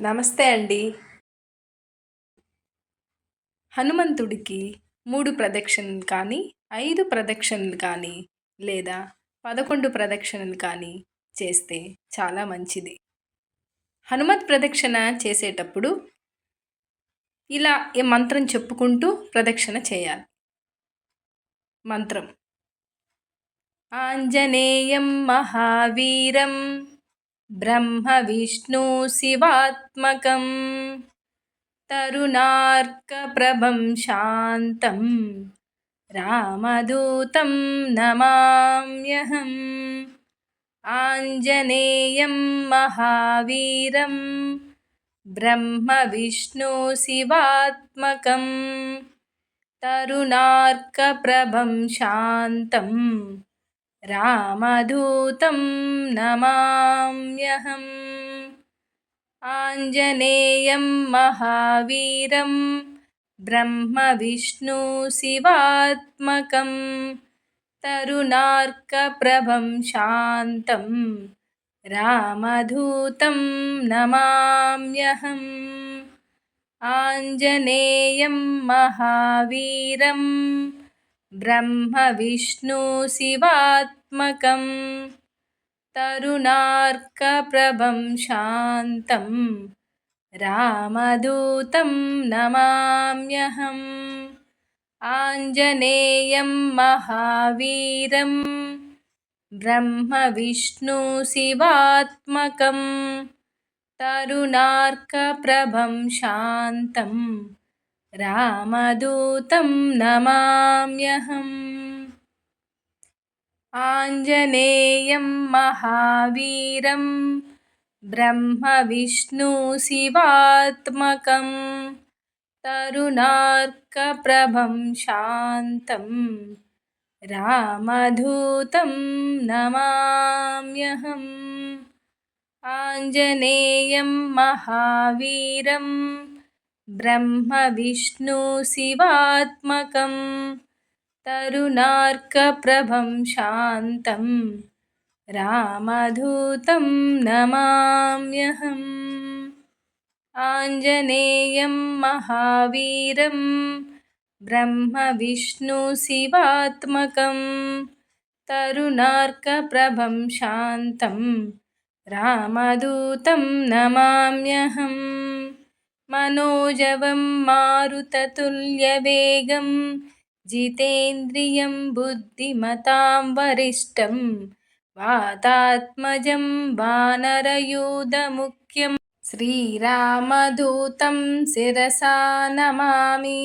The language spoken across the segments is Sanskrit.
నమస్తే అండి. హనుమంతుడికి మూడు ప్రదక్షిణలు కానీ ఐదు ప్రదక్షిణలు కానీ లేదా పదకొండు ప్రదక్షిణలు కానీ చేస్తే చాలా మంచిది. హనుమత్ ప్రదక్షిణ చేసేటప్పుడు ఇలా ఏ మంత్రం చెప్పుకుంటూ ప్రదక్షిణ చేయాలి. మంత్రం. ఆంజనేయం మహావీరం ब्रह्मविष्णुशिवात्मकं तरुणार्कप्रभं शान्तं। रामदूतं नमाम्यहम्। आञ्जनेयं महावीरं। ब्रह्मविष्णुशिवात्मकं तरुणार्कप्रभं शान्तम् रामधूतं नमाम्यहम्। आञ्जनेयं महावीरं ब्रह्मविष्णुशिवात्मकं तरुणार्कप्रभं शान्तं रामधूतं नमाम्यहम्। आञ्जनेयं महावीरम् ब्रह्मविष्णुशिवात्मकं तरुणार्कप्रभं शान्तं। रामदूतं नमाम्यहम्। आञ्जनेयं महावीरं ब्रह्मविष्णुशिवात्मकं तरुणार्कप्रभं शान्तं। रामदूतं नमाम्यहम्। आञ्जनेयं महावीरं ब्रह्मविष्णुशिवात्मकं तरुणार्कप्रभं शान्तं रामधूतं नमाम्यहम्। आञ्जनेयं महावीरम् ब्रह्मविष्णुशिवात्मकं तरुणार्कप्रभं शान्तं रामधूतं नमाम्यहम् आञ्जनेयं महावीरं ब्रह्मविष्णुशिवात्मकं तरुणार्कप्रभं शान्तं रामदूतं नमाम्यहम् मनोजवं मारुततुल्यवेगम् जितेन्द्रियं बुद्धिमतां वरिष्ठं वातात्मजं वानरयूधमुख्यं श्रीरामदूतं शिरसा नमामि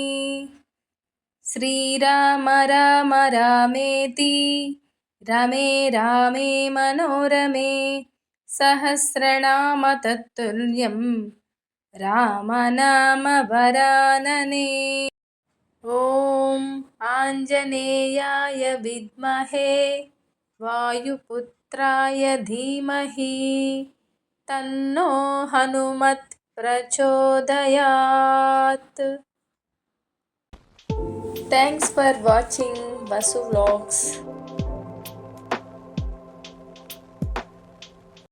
श्रीराम राम रामेति रमे रामे मनोरमे सहस्रनाम तत्तुल्यं रामनामवरानने ॐ आञ्जनेयाय विद्महे वायुपुत्राय धीमहि तन्नो हनुमत् प्रचोदयात् Thanks for watching Vasu Vlogs.